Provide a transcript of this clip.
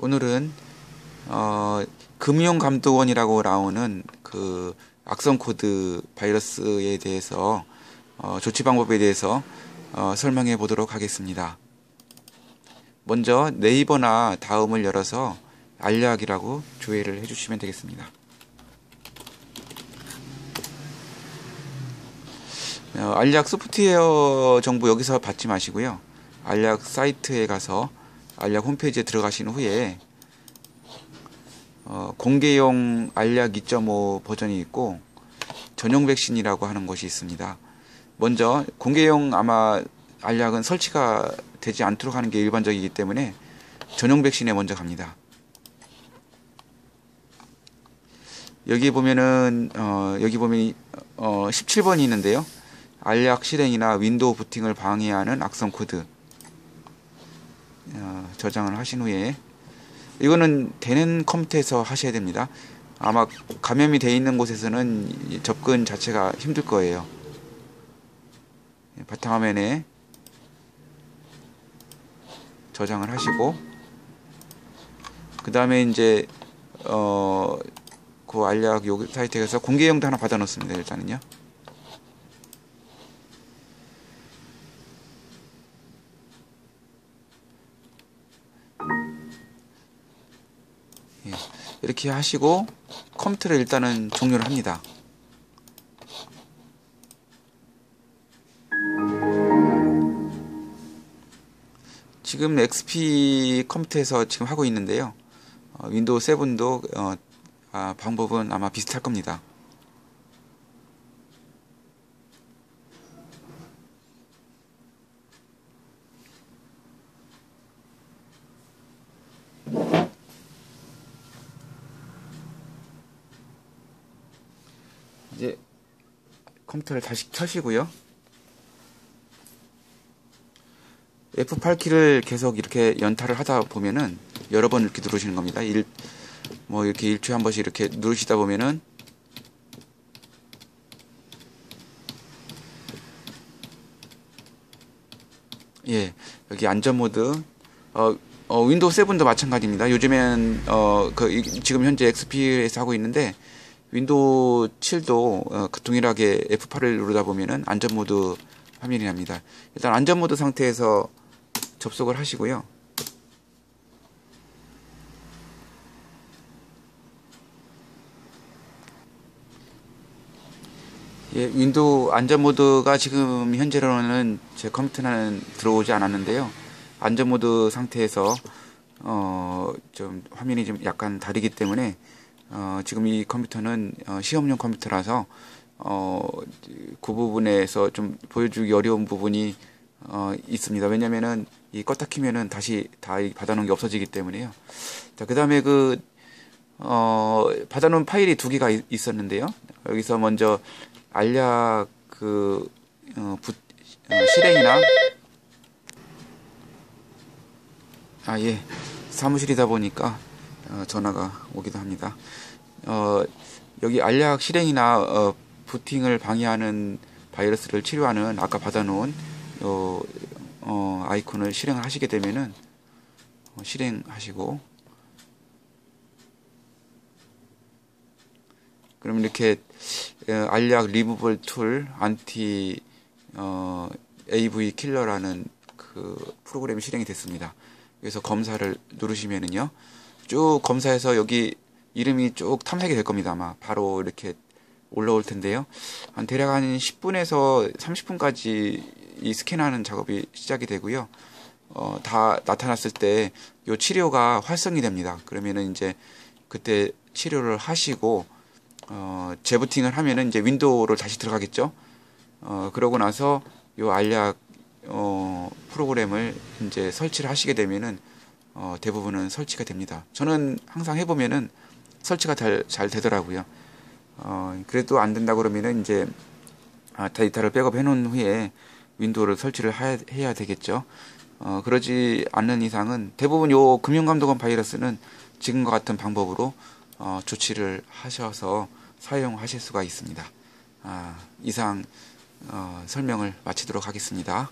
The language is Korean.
오늘은 어, 금융감독원이라고 나오는 그 악성 코드 바이러스에 대해서 어, 조치 방법에 대해서 어, 설명해 보도록 하겠습니다. 먼저 네이버나 다음을 열어서 알약이라고 조회를 해주시면 되겠습니다. 어, 알약 소프트웨어 정보 여기서 받지 마시고요. 알약 사이트에 가서 알약 홈페이지에 들어가신 후에 어, 공개용 알약 2.5 버전이 있고 전용 백신이라고 하는 것이 있습니다. 먼저 공개용 아마 알약은 설치가 되지 않도록 하는 게 일반적이기 때문에 전용 백신에 먼저 갑니다. 여기 보면은 어, 여기 보면 어, 17번이 있는데요. 알약 실행이나 윈도우 부팅을 방해하는 악성 코드 어, 저장을 하신 후에 이거는 되는 컴퓨터에서 하셔야 됩니다. 아마 감염이 되어 있는 곳에서는 접근 자체가 힘들 거예요. 예, 바탕화면에 저장을 하시고 그 다음에 이제 어그 알약 요 사이트에서 공개용도 하나 받아 놓습니다. 일단은요. 이렇게 하시고 컴퓨터를 일단은 종료를 합니다. 지금 XP 컴퓨터에서 지금 하고 있는데요. 어, 윈도우 7도 어, 아, 방법은 아마 비슷할 겁니다. 이제 컴퓨터를 다시 켜시고요. F8키를 계속 이렇게 연타를 하다 보면은 여러 번 이렇게 누르시는 겁니다. 일, 뭐 이렇게 일주일에 한 번씩 이렇게 누르시다 보면은 예, 여기 안전 모드 어, 어 윈도우 7도 마찬가지입니다. 요즘엔 어, 그 지금 현재 XP에서 하고 있는데 윈도우 7도 어, 그 동일하게 F8을 누르다 보면은 안전 모드 화면이 납니다. 일단 안전 모드 상태에서 접속을 하시고요. 예, 윈도우 안전 모드가 지금 현재로는 제 컴퓨터는 들어오지 않았는데요. 안전 모드 상태에서 어, 좀 화면이 좀 약간 다르기 때문에 어, 지금 이 컴퓨터는 어, 시험용 컴퓨터라서 어, 그 부분에서 좀 보여주기 어려운 부분이 어, 있습니다. 왜냐면은 이 껐다 키면은 다시 다 받아놓은 게 없어지기 때문에요. 자, 그 다음에 그, 어, 받아놓은 파일이 두 개가 있었는데요. 여기서 먼저 알약 그, 어, 부, 어, 실행이나, 아, 예. 사무실이다 보니까, 어, 전화가 오기도 합니다. 어, 여기 알약 실행이나, 어, 부팅을 방해하는 바이러스를 치료하는 아까 받아놓은 요 어, 아이콘을 실행을 하시게 되면은 어, 실행하시고 그럼 이렇게 어, 알약 리무벌 툴 안티 어, AV 킬러라는 그 프로그램이 실행이 됐습니다. 그래서 검사를 누르시면은요 쭉 검사해서 여기 이름이 쭉 탐색이 될 겁니다 아마 바로 이렇게 올라올 텐데요 한 대략 한 10분에서 30분까지 이 스캔하는 작업이 시작이 되고요. 어, 다 나타났을 때 요 치료가 활성이 됩니다. 그러면은 이제 그때 치료를 하시고 어, 재부팅을 하면은 이제 윈도우를 다시 들어가겠죠. 어, 그러고 나서 요 알약 어, 프로그램을 이제 설치를 하시게 되면은 어, 대부분은 설치가 됩니다. 저는 항상 해보면은 설치가 잘, 잘 되더라고요. 어, 그래도 안 된다 그러면은 이제 아, 데이터를 백업해 놓은 후에 윈도우를 설치를 해야 되겠죠. 어, 그러지 않는 이상은 대부분 요 금융감독원 바이러스는 지금과 같은 방법으로 어, 조치를 하셔서 사용하실 수가 있습니다. 아, 이상 어, 설명을 마치도록 하겠습니다.